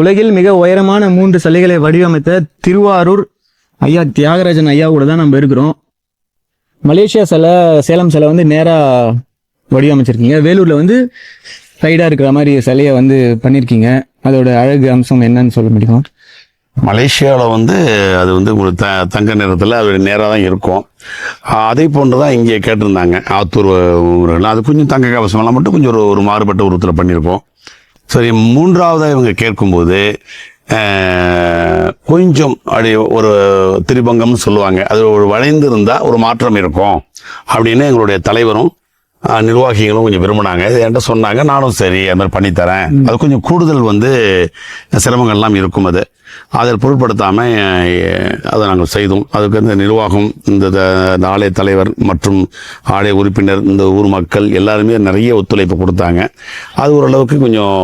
உலகில் மிக உயரமான மூன்று சிலைகளை வடிவமைத்த திருவாரூர் ஐயா தியாகராஜன் ஐயா கூட தான் நம்ம இருக்கிறோம். மலேசியா சிலை சேலம் சிலை வந்து நேராக வடிவமைச்சிருக்கீங்க. வேலூரில் வந்து சைடாக இருக்கிற மாதிரி சிலையை வந்து பண்ணியிருக்கீங்க அதோட அழகு அம்சம் என்னன்னு சொல்ல முடியுமா? மலேசியாவில் வந்து அது வந்து ஒரு த தங்க நிறத்தில் அது நேராக தான் இருக்கும். அதே போன்று தான் இங்கே கேட்டிருந்தாங்க. ஆத்தூர் அது கொஞ்சம் தங்க கவசமெல்லாம் மட்டும் கொஞ்சம் ஒரு ஒரு மாறுபட்ட உருவத்தில் பண்ணியிருக்கோம் சரி மூன்றாவதாக இவங்க கேட்கும்போது கொஞ்சம் அப்படி ஒரு திரிபங்கம்னு சொல்லுவாங்க. அது ஒரு வளைந்து இருந்தால் ஒரு மாற்றம் இருக்கும். அப்படின்னு எங்களுடைய தலைவரும் நிர்வாகிகளும் கொஞ்சம் விரும்பினாங்க. இது என்கிட்ட சொன்னாங்க. நானும் சரி அது மாதிரி பண்ணித்தரேன் அது கொஞ்சம் கூடுதல் வந்து சிரமங்கள்லாம் இருக்கும் அது. அதை பொருட்படுத்தாமல் அதை நாங்கள் செய்தோம். அதுக்கு இந்த நிர்வாகம் இந்த ஆலய தலைவர் மற்றும் ஆலய உறுப்பினர் இந்த ஊர் மக்கள் எல்லாருமே நிறைய ஒத்துழைப்பு கொடுத்தாங்க. அது ஓரளவுக்கு கொஞ்சம்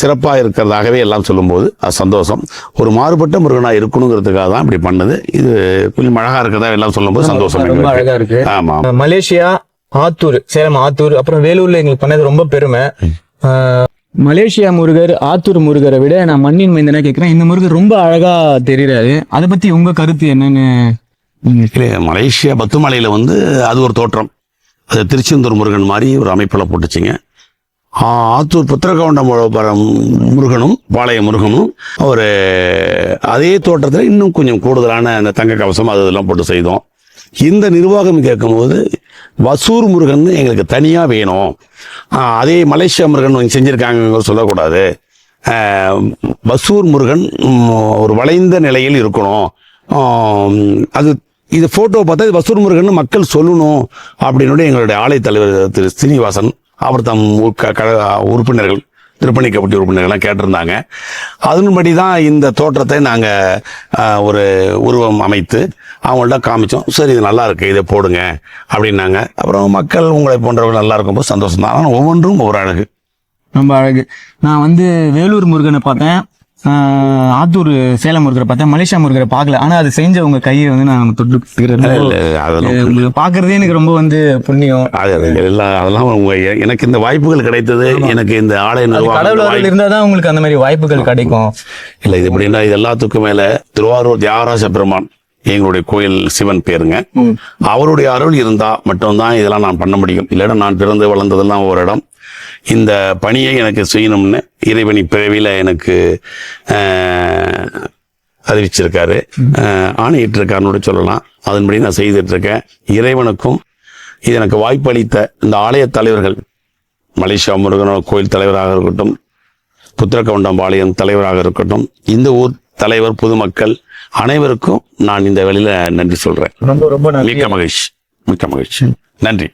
சிறப்பாக இருக்கிறதாகவே எல்லாம் சொல்லும்போது அது சந்தோஷம். ஒரு மாறுபட்ட முருகனாக இருக்கணுங்கிறதுக்காக தான் இப்படி பண்ணது. இது கொஞ்சம் அழகாக இருக்கிறதா எல்லாம் சொல்லும்போது சந்தோஷம் ரொம்ப எங்களுக்கு. அழகா இருக்கு. ஆமா. மலேசியா ஆத்தூர் சேலம் ஆத்தூர் அப்புறம் வேலூர்ல எங்களுக்கு பண்ணது ரொம்ப பெருமை. மலேசியா முருகர் ஆத்தூர் முருகரை விட நான் மண்ணின் மைந்தனா கேட்கிறேன் இந்த முருகர் ரொம்ப அழகா தெரியுறாரு. அதை பத்தி உங்க கருத்து என்னன்னு மலேசியா பத்துமலையில் வந்து அது ஒரு தோற்றம். அது திருச்செந்தூர் முருகன் மாதிரி ஒரு அமைப்பில் போட்டுச்சுங்க. ஆ, ஆத்தூர் புத்திரகவுண்டம் முருகனும் பாளைய முருகனும் ஒரு அதே தோட்டத்தில் இன்னும் கொஞ்சம் கூடுதலான அந்த தங்க கவசம் அது இதெல்லாம் போட்டு செய்தோம். இந்த நிர்வாகம் கேட்கும்போது வசூர் முருகன் எங்களுக்கு தனியாக வேணும். அதே மலேசியா முருகன் இங்க செஞ்சுருக்காங்க சொல்லக்கூடாது. வசூர் முருகன் ஒரு வளைந்த நிலையில் இருக்கணும். அது இது ஃபோட்டோ பார்த்தா இது வசூர் முருகன் மக்கள் சொல்லணும் அப்படின்னு எங்களுடைய ஆலய தலைவர் திரு ஸ்ரீனிவாசன் அவர் தம் உறுப்பினர்கள் க- உறுப்பினர்கள் திருப்பணிக்கப்பட்ட உறுப்பினர்கள்லாம் கேட்டிருந்தாங்க. அதன்படி தான் இந்த தோற்றத்தை நாங்கள் ஒரு உருவம் அமைத்து அவங்கள்ட்ட காமிச்சோம். சரி இது நல்லா இருக்கு இதை போடுங்க அப்படின்னாங்க. அப்புறம் மக்கள் உங்களை போன்றவர்கள் நல்லா இருக்கும்போது சந்தோஷம் தான் ஆனால் ஒவ்வொன்றும் ஒவ்வொரு அழகு. ரொம்ப அழகு. நான் வந்து வேலூர் முருகனை பார்த்தேன். ஆத்தூர் சேலம் முருகரை பார்த்தேன் மலேசியா முருகரை பார்க்கல. ஆனா அது செஞ்ச உங்க கையை வந்து நான் தொட்டு பாக்குறதே எனக்கு ரொம்ப வந்து புண்ணியம். அதெல்லாம் எனக்கு இந்த வாய்ப்புகள் கிடைத்தது எனக்கு இந்த ஆலய நிர்வாகம் அருள் இருந்தாதான் உங்களுக்கு அந்த மாதிரி வாய்ப்புகள் கிடைக்கும். இல்லை இது எப்படின்னா இது எல்லாத்துக்கும் மேல திருவாரூர் தியாகராஜ பெருமான் எங்களுடைய கோயில் சிவன் பேருங்க. அவருடைய அருள் இருந்தா மட்டும்தான் இதெல்லாம் நான் பண்ண முடியும். இல்லைன்னா நான் பிறந்து வளர்ந்ததெல்லாம் ஒரு இடம். இந்த பணியை எனக்கு செய்யணும்னு இறைவனி பிறவியில எனக்கு அறிவிச்சிருக்காரு. ஆணையிட்டிருக்காருன்னு சொல்லலாம். அதன்படி நான் செய்துட்டு இருக்கேன் இறைவனுக்கும் இது எனக்கு வாய்ப்பளித்த இந்த ஆலய தலைவர்கள் மலேசியா முருகன் கோயில் தலைவராக இருக்கட்டும் புத்திரக்கவுண்டம்பாளையம் தலைவராக இருக்கட்டும் இந்த ஊர் தலைவர் பொதுமக்கள் அனைவருக்கும் நான் இந்த வேளையில நன்றி சொல்றேன். ரொம்ப ரொம்ப மிக்க மகிழ்ச்சி. மிக்க மகிழ்ச்சி. நன்றி.